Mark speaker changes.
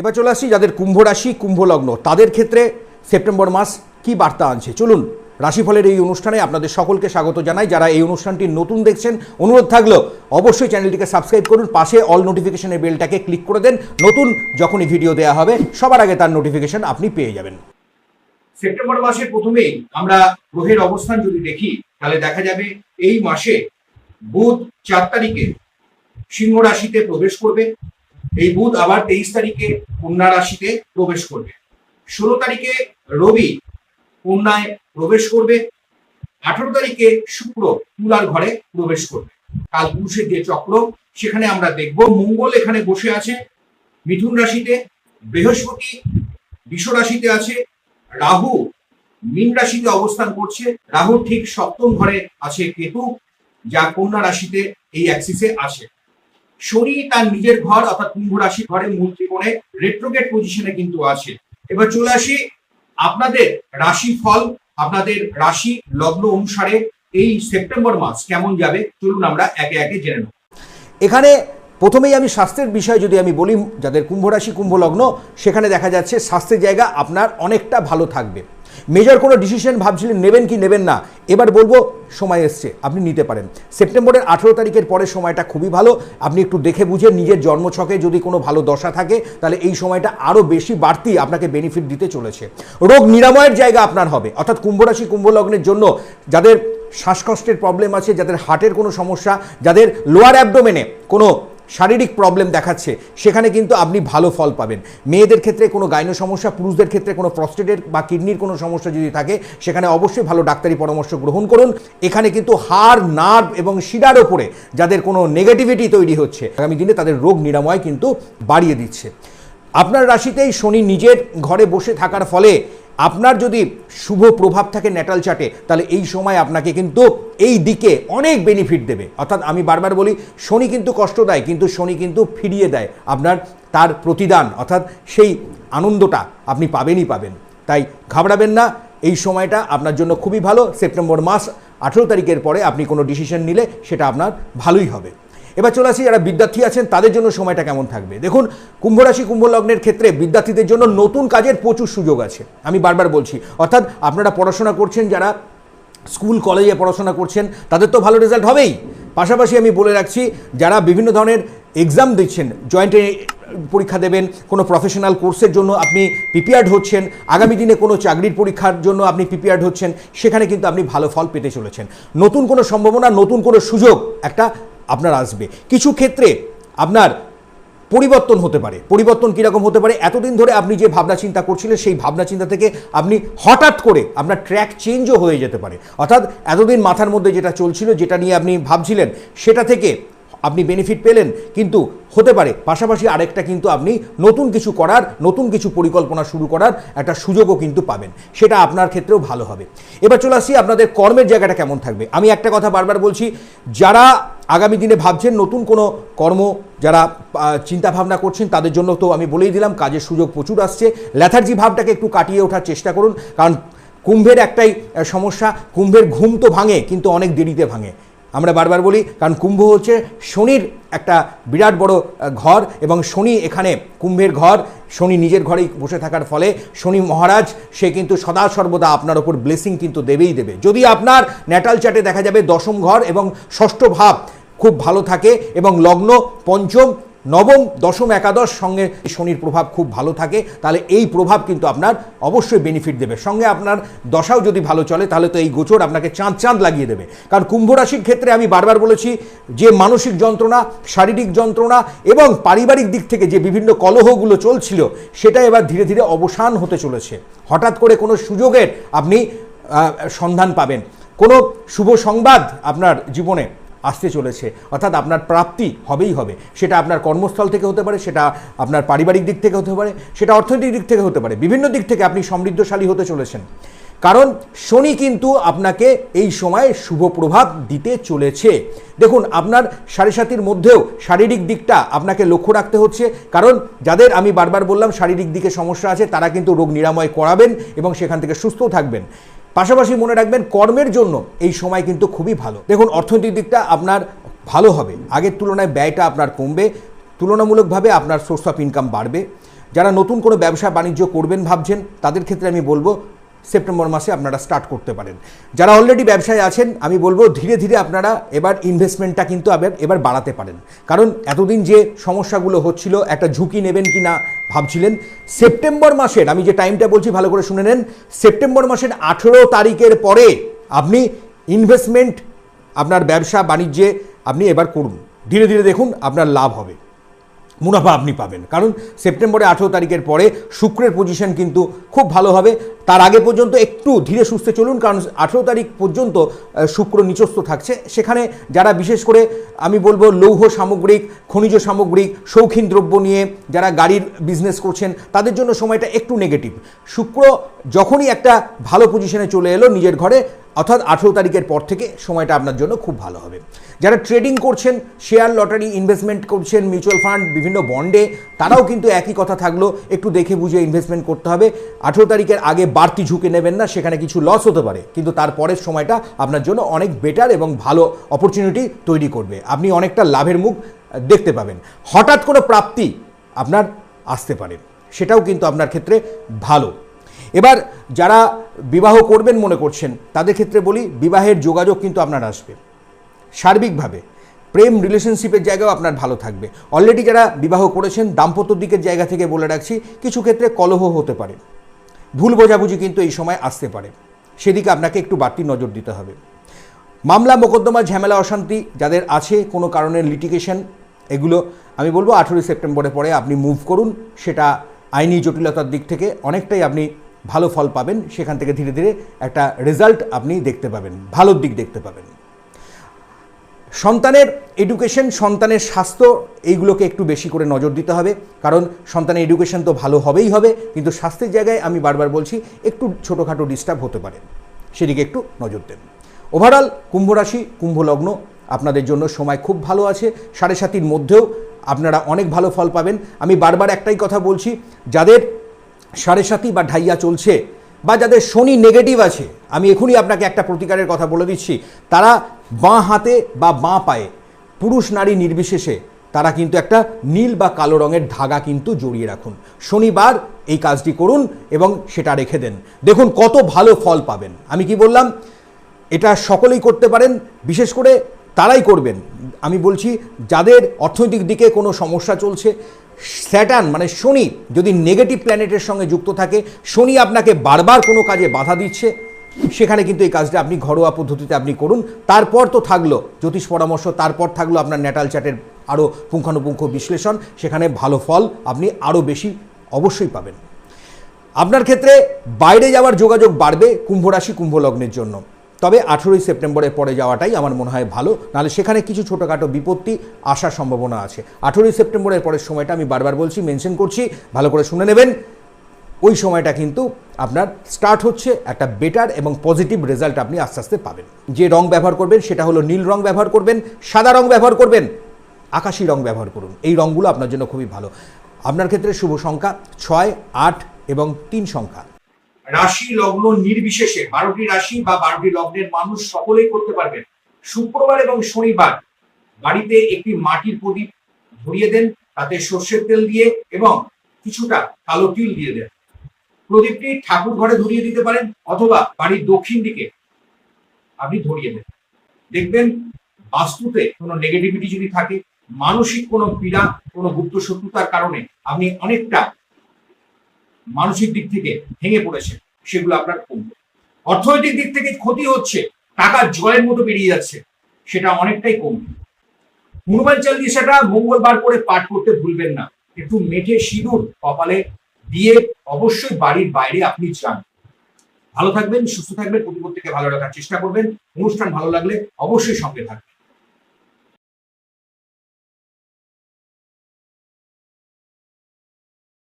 Speaker 1: এবার চলে আসি যাদের কুম্ভ রাশি, কুম্ভ লগ্ন। তাদের ক্ষেত্রে সেপ্টেম্বর মাস কি বার্তা আনছে? চলুন, রাশিফলের এই অনুষ্ঠানে আপনাদের সকলকে স্বাগত জানাই। যারা এই অনুষ্ঠানটি নতুন দেখছেন, অনুরোধ থাকল, অবশ্যই চ্যানেলটিকে সাবস্ক্রাইব করুন, পাশে অল নোটিফিকেশনের বেলটাকে ক্লিক করে দেন। নতুন যখনই ভিডিও দেওয়া হবে, সবার আগে তার নোটিফিকেশন আপনি পেয়ে যাবেন। সেপ্টেম্বর মাসের প্রথমেই আমরা গ্রহের অবস্থান যদি দেখি, তাহলে দেখা যাবে এই মাসে বুধ চার তারিখে সিংহ রাশিতে প্রবেশ করবে। এই বুধ আবার তেইশ তারিখে কন্যা রাশিতে প্রবেশ করবে। ষোলো তারিখে রবি কন্যায় প্রবেশ করবে। আঠারো তারিখে শুক্র তুলার ঘরে প্রবেশ করবে। কাল পুরুষের যে চক্র, সেখানে আমরা দেখব মঙ্গল এখানে বসে আছে। মিথুন রাশিতে বৃহস্পতি, বিষ রাশিতে আছে। রাহু মীন রাশিতে অবস্থান করছে। রাহু ঠিক সপ্তম ঘরে আছে কেতু, যা কন্যা রাশিতে এই অ্যাক্সিসে আছে শনি তার নিজের ঘর অর্থাৎ কুম্ভ রাশি ঘরে মূল ত্রিকোণে রেট্রোগেট পজিশনে কিন্তু আছে। এবার চলে আসি আপনাদের রাশি ফল আপনাদের রাশি লগ্ন অনুসারে এই সেপ্টেম্বর মাস কেমন যাবে? চলুন আমরা একে একে জেনে নেব। এখানে প্রথমেই আমি স্বাস্থ্যের বিষয় যদি আমি বলি, যাদের কুম্ভ রাশি, কুম্ভ লগ্ন, সেখানে দেখা যাচ্ছে স্বাস্থ্যের জায়গা আপনার অনেকটা ভালো থাকবে। মেজর কোনো ডিসিশন ভাবছিলেন নেবেন কি নেবেন না, এবার বলব সময় এসছে, আপনি নিতে পারেন। সেপ্টেম্বরের আঠেরো তারিখের পরে সময়টা খুবই ভালো, আপনি একটু দেখে বুঝে নিজের জন্মছকে যদি কোনো ভালো দশা থাকে, তাহলে এই সময়টা আরও বেশি বাড়তি আপনাকে বেনিফিট দিতে চলেছে। রোগ নিরাময়ের জায়গা আপনার হবে, অর্থাৎ কুম্ভ কুম্ভলগ্নের জন্য যাদের শ্বাসকষ্টের প্রবলেম আছে, যাদের হার্টের কোনো সমস্যা, যাদের লোয়ার অ্যাবডোমেনে কোনো শারীরিক প্রবলেম দেখাচ্ছে, সেখানে কিন্তু আপনি ভালো ফল পাবেন। মেয়েদের ক্ষেত্রে কোনো গাইনো সমস্যা, পুরুষদের ক্ষেত্রে কোনো প্রস্টেটের বা কিডনির কোনো সমস্যা যদি থাকে, সেখানে অবশ্যই ভালো ডাক্তারি পরামর্শ গ্রহণ করুন। এখানে কিন্তু হাড়, নার্ভ এবং শিরার ওপরে যাদের কোনো নেগেটিভিটি তৈরি হচ্ছে, আগামী দিনে তাদের রোগ নিরাময় কিন্তু বাড়িয়ে দিচ্ছে। আপনার রাশিতেই শনি নিজের ঘরে বসে থাকার ফলে আপনার যদি শুভ প্রভাব থাকে ন্যাটাল চাটে তাহলে এই সময় আপনাকে কিন্তু এই দিকে অনেক বেনিফিট দেবে। অর্থাৎ আমি বারবার বলি, শনি কিন্তু কষ্ট দেয়, কিন্তু শনি কিন্তু ফিরিয়ে দেয়। আপনার তার প্রতিদান, অর্থাৎ সেই আনন্দটা আপনি পাবেনই পাবেন। তাই ঘাবড়াবেন না, এই সময়টা আপনার জন্য খুবই ভালো। সেপ্টেম্বর মাস আঠেরো তারিখের পরে আপনি কোনো ডিসিশন নিলে সেটা আপনার ভালোই হবে। এবার চলে আসি, যারা বিদ্যার্থী আছেন, তাদের জন্য সময়টা কেমন থাকবে? দেখুন কুম্ভ রাশি কুম্ভ লগ্নের ক্ষেত্রে বিদ্যার্থীদের জন্য নতুন কাজের প্রচুর সুযোগ আছে। আমি বারবার বলছি, অর্থাৎ আপনারা পড়াশোনা করছেন, যারা স্কুল, কলেজে পড়াশোনা করছেন, তাদের তো ভালো রেজাল্ট হবেই। পাশাপাশি আমি বলে রাখছি, যারা বিভিন্ন ধরনের এক্সাম দিচ্ছেন জয়েন্টে পরীক্ষা দেবেন, কোনো প্রফেশনাল কোর্সের জন্য আপনি প্রিপেয়ার্ড হচ্ছেন, আগামী দিনে কোনো চাকরির পরীক্ষার জন্য আপনি প্রিপেয়ার্ড হচ্ছেন, সেখানে কিন্তু আপনি ভালো ফল পেতে চলেছেন। নতুন কোনো সম্ভাবনা, নতুন কোনো সুযোগ, একটা আপনার আসবে। কিছু ক্ষেত্রে আপনার পরিবর্তন হতে পারে। পরিবর্তন কীরকম হতে পারে? এতদিন ধরে আপনি যে ভাবনা চিন্তা করছিলেন, সেই ভাবনা চিন্তা থেকে আপনি হঠাৎ করে আপনার ট্র্যাক চেঞ্জও হয়ে যেতে পারে। অর্থাৎ এতদিন মাথার মধ্যে যেটা চলছিল, যেটা নিয়ে আপনি ভাবছিলেন, সেটা থেকে আপনি বেনিফিট পেলেন, কিন্তু হতে পারে। পাশাপাশি আরেকটা কিন্তু আপনি নতুন কিছু করার, নতুন কিছু পরিকল্পনা শুরু করার একটা সুযোগও কিন্তু পাবেন। সেটা আপনার ক্ষেত্রেও ভালো হবে। এবার চলে আসি আপনাদের কর্মের জায়গাটা কেমন থাকবে। আমি একটা কথা বারবার বলছি, যারা আগামী দিনে ভাবছেন নতুন কোনো কর্ম, যারা চিন্তা ভাবনা করছেন, তাদের জন্য তো আমি বলেই দিলাম, কাজের সুযোগ প্রচুর আসছে। ল্যাথার্জি ভাবটাকে একটু কাটিয়ে ওঠার চেষ্টা করুন, কারণ কুম্ভের একটাই সমস্যা, কুম্ভের ঘুম তো ভাঙে, কিন্তু অনেক দেরিতে ভাঙে। আমরা বারবার বলি, কারণ কুম্ভ হচ্ছে শনির একটা বিরাট বড় ঘর এবং শনি এখানে কুম্ভের ঘর। শনি নিজের ঘরেই বসে থাকার ফলে শনি মহারাজ, সে কিন্তু সদা সর্বদা আপনার ওপর ব্লেসিং কিন্তু দেবেই দেবে। যদি আপনার ন্যাটাল চার্টে দেখা যাবে দশম ঘর এবং ষষ্ঠ ভাব খুব ভালো থাকে এবং লগ্ন পঞ্চম নবম, দশম একাদশ সঙ্গে শনির প্রভাব খুব ভালো থাকে, তাহলে এই প্রভাব কিন্তু আপনার অবশ্যই বেনিফিট দেবে। সঙ্গে আপনার দশাও যদি ভালো চলে, তাহলে তো এই গোচর আপনাকে চাঁদ চাঁদ লাগিয়ে দেবে। কারণ কুম্ভ রাশির ক্ষেত্রে আমি বারবার বলেছি, যে মানসিক যন্ত্রণা, শারীরিক যন্ত্রণা এবং পারিবারিক দিক থেকে যে বিভিন্ন কলহগুলো চলছিল, সেটা এবার ধীরে ধীরে অবসান হতে চলেছে। হঠাৎ করে কোনো সুযোগের আপনি সন্ধান পাবেন। কোনো শুভ সংবাদ আপনার জীবনে আসতে চলেছে। অর্থাৎ আপনার প্রাপ্তি হবেই হবে। সেটা আপনার কর্মস্থল থেকে হতে পারে, সেটা আপনার পারিবারিক দিক থেকে হতে পারে, সেটা অর্থনৈতিক দিক থেকে হতে পারে। বিভিন্ন দিক থেকে আপনি সমৃদ্ধশালী হতে চলেছেন। কারণ শনি কিন্তু আপনাকে এই সময়ে শুভ প্রভাব দিতে চলেছে। দেখুন, আপনার সাড়ে সাতির মধ্যেও শারীরিক দিকটা আপনাকে লক্ষ্য রাখতে হচ্ছে। কারণ যাদের আমি বারবার বললাম, শারীরিক দিকে সমস্যা আছে, তারা কিন্তু রোগ নিরাময় করাবেন এবং সেখান থেকে সুস্থ থাকবেন। পাশাপাশি মনে রাখবেন কর্মের জন্য এই সময় কিন্তু খুবই ভালো। দেখুন, অর্থনৈতিক দিকটা আপনার ভালো হবে। আগের তুলনায় ব্যয়টা আপনার কমবে। তুলনামূলকভাবে আপনার সোর্স অফ ইনকাম বাড়বে। যারা নতুন কোনো ব্যবসা বাণিজ্য করবেন ভাবছেন, তাদের ক্ষেত্রে আমি বলব সেপ্টেম্বর মাসে আপনারা স্টার্ট করতে পারেন। যারা অলরেডি ব্যবসায় আছেন, আমি বলব ধীরে ধীরে আপনারা এবার ইনভেস্টমেন্টটা কিন্তু আবার এবার বাড়াতে পারেন। কারণ এতদিন যে সমস্যাগুলো হচ্ছিল, একটা ঝুঁকি নেবেন কি না ভাবছিলেন, সেপ্টেম্বর মাসের, আমি যে টাইমটা বলছি ভালো করে শুনে নেন, সেপ্টেম্বর মাসের আঠেরো তারিখের পরে আপনি ইনভেস্টমেন্ট আপনার ব্যবসা, বাণিজ্যে আপনি এবার করুন। ধীরে ধীরে দেখুন আপনার লাভ হবে। মুনাফা আপনি পাবেন। কারণ সেপ্টেম্বরে আঠেরো তারিখের পরে শুক্রের পজিশন কিন্তু খুব ভালো হবে। তার আগে পর্যন্ত একটু ধীরে সুস্থে চলুন, কারণ আঠেরো তারিখ পর্যন্ত শুক্র নিচস্থ থাকছে। সেখানে যারা বিশেষ করে আমি বলব লৌহ সামগ্রিক, খনিজ সামগ্রিক, শৌখিন দ্রব্য নিয়ে যারা গাড়ির বিজনেস করছেন, তাদের জন্য সময়টা একটু নেগেটিভ শুক্র যখনই একটা ভালো পজিশনে চলে এলো নিজের ঘরে অর্থাৎ আঠেরো তারিখের পর থেকে সময়টা আপনার জন্য খুব ভালো হবে। যারা ট্রেডিং করছেন শেয়ার লটারি ইনভেস্টমেন্ট করছেন মিউচুয়াল ফান্ড বিভিন্ন বন্ডে তারাও কিন্তু একই কথা থাকল, একটু দেখে বুঝে ইনভেস্টমেন্ট করতে হবে। আঠেরো তারিখের আগে বাড়তি ঝুঁকে নেবেন না, সেখানে কিছু লস হতে পারে। কিন্তু তারপরের সময়টা আপনার জন্য অনেক বেটার এবং ভালো অপরচুনিটি তৈরি করবে। আপনি অনেকটা লাভের মুখ দেখতে পাবেন। হঠাৎ কোনো প্রাপ্তি আপনার আসতে পারে। সেটাও কিন্তু আপনার ক্ষেত্রে ভালো। এবার যারা বিবাহ করবেন মনে করছেন, তাদের ক্ষেত্রে বলি, বিবাহের যোগাযোগ কিন্তু আপনার আসবে। সার্বিকভাবে প্রেম রিলেশনশিপের জায়গাও আপনার ভালো থাকবে। অলরেডি যারা বিবাহ করেছেন, দাম্পত্য দিকের জায়গা থেকে বলে রাখছি, কিছু ক্ষেত্রে কলহ হতে পারে। ভুল বোঝাবুঝি কিন্তু এই সময় আসতে পারে। সেদিকে আপনাকে একটু বাড়তি নজর দিতে হবে। মামলা মোকদ্দমা ঝামেলা, অশান্তি যাদের আছে, কোনো কারণের লিটিগেশন এগুলো আমি বলব আঠেরোই সেপ্টেম্বরের পরে আপনি মুভ করুন। সেটা আইনি জটিলতার দিক থেকে অনেকটাই আপনি ভালো ফল পাবেন, সেখান থেকে ধীরে ধীরে একটা রেজাল্ট আপনি দেখতে পাবেন ভালোর দিক দেখতে পাবেন। সন্তানের এডুকেশন সন্তানের স্বাস্থ্য, এইগুলোকে একটু বেশি করে নজর দিতে হবে, কারণ সন্তানের এডুকেশন তো ভালো হবেই হবে, কিন্তু স্বাস্থ্যের জায়গায় আমি বারবার বলছি, একটু ছোটোখাটো ডিস্টার্ব হতে পারে। সেদিকে একটু নজর দেন। ওভারঅল কুম্ভ রাশি আপনাদের জন্য সময় খুব ভালো আছে। সাড়ে সাতির মধ্যেও আপনারা অনেক ভালো ফল পাবেন। আমি বারবার একটাই কথা বলছি, যাদের সাড়ে সাতি বা ঢাইয়া চলছে বা যাদের শনি নেগেটিভ আছে, আমি এখনই আপনাকে একটা প্রতিকারের কথা বলে দিচ্ছি, তারা বাঁ হাতে বা বাঁ পায়ে, পুরুষ নারী নির্বিশেষে তারা কিন্তু একটা নীল বা কালো রঙের ধাগা কিন্তু জড়িয়ে রাখুন। শনিবার এই কাজটি করুন এবং সেটা রেখে দেন। দেখুন কত ভালো ফল পাবেন। আমি কি বললাম? এটা সকলেই করতে পারেন, বিশেষ করে তারাই করবেন। আমি বলছি, যাদের অর্থনৈতিক দিকে কোনো সমস্যা চলছে, স্যাটার্ন মানে শনি যদি নেগেটিভ প্ল্যানেটের সঙ্গে যুক্ত থাকে, শনি আপনাকে বারবার কোনো কাজে বাধা দিচ্ছে। সেখানে কিন্তু এই কাজটা আপনি ঘরোয়া পদ্ধতিতে আপনি করুন। তারপর তো থাকল জ্যোতিষ পরামর্শ, তারপর থাকল আপনার ন্যাটাল চার্টের আরও পুঙ্খানুপুঙ্খ বিশ্লেষণ। সেখানে ভালো ফল আপনি আরও বেশি অবশ্যই পাবেন। আপনার ক্ষেত্রে বাইরে যাওয়ার যোগাযোগ বাড়বে কুম্ভ রাশি, কুম্ভ লগ্নের জন্য। তবে আঠেরোই সেপ্টেম্বরের পরে যাওয়াটাই আমার মনে হয় ভালো। নাহলে সেখানে কিছু ছোটোখাটো বিপত্তি আসার সম্ভাবনা আছে। আঠেরোই সেপ্টেম্বরের পরের সময়টা আমি বারবার বলছি, মেনশন করছি, ভালো করে শুনে নেবেন। ওই সময়টা কিন্তু আপনার স্টার্ট হচ্ছে একটা বেটার এবং পজিটিভ রেজাল্ট আপনি আস্তে আস্তে পাবেন। যে রং ব্যবহার করবেন সেটা হলো নীল রং ব্যবহার করবেন, সাদা রং ব্যবহার করবেন, আকাশি রং ব্যবহার করুন। এই রঙগুলো আপনার জন্য খুবই ভালো। আপনার ক্ষেত্রে শুভ সংখ্যা ছয়, আট এবং তিন সংখ্যা।
Speaker 2: রাশি লগ্ন নির্বিশেষে, বারোটি রাশি বা বারোটি লগ্নের মানুষ সকলেই করতে পারবেন। শুক্রবার এবং শনিবার বাড়িতে একটি মাটির প্রদীপ ধরিয়ে দেন, তাতে সর্ষের তেল দিয়ে এবং কিছুটা কালো তিল দিয়ে দেন। প্রদীপটি ঠাকুর ঘরে ধরিয়ে দিতে পারেন অথবা বাড়ির দক্ষিণ দিকে আপনি ধরিয়ে দেন। দেখবেন বাস্তুতে কোনো নেগেটিভিটি যদি থাকে, মানসিক কোনো পীড়া, কোনো গুপ্ত শত্রুতার কারণে আপনি অনেকটা মানসিক দিক থেকে ভেঙে পড়েছে, সেগুলো আপনার কমবে। অর্থনৈতিক দিক থেকে ক্ষতি হচ্ছে, টাকা জলের মতো বেরিয়ে যাচ্ছে, সেটা অনেকটাই কমবে। হনুমান চালিশাটা মঙ্গলবার করে পাঠ করতে ভুলবেন না। একটু মেঠে সিঁদুর কপালে দিয়ে অবশ্যই বাড়ির বাইরে আপনি যান। ভালো থাকবেন, সুস্থ থাকবেন, প্রতিপত্তিকে ভালো রাখার চেষ্টা করবেন। অনুষ্ঠান ভালো লাগলে অবশ্যই সঙ্গে থাকবেন।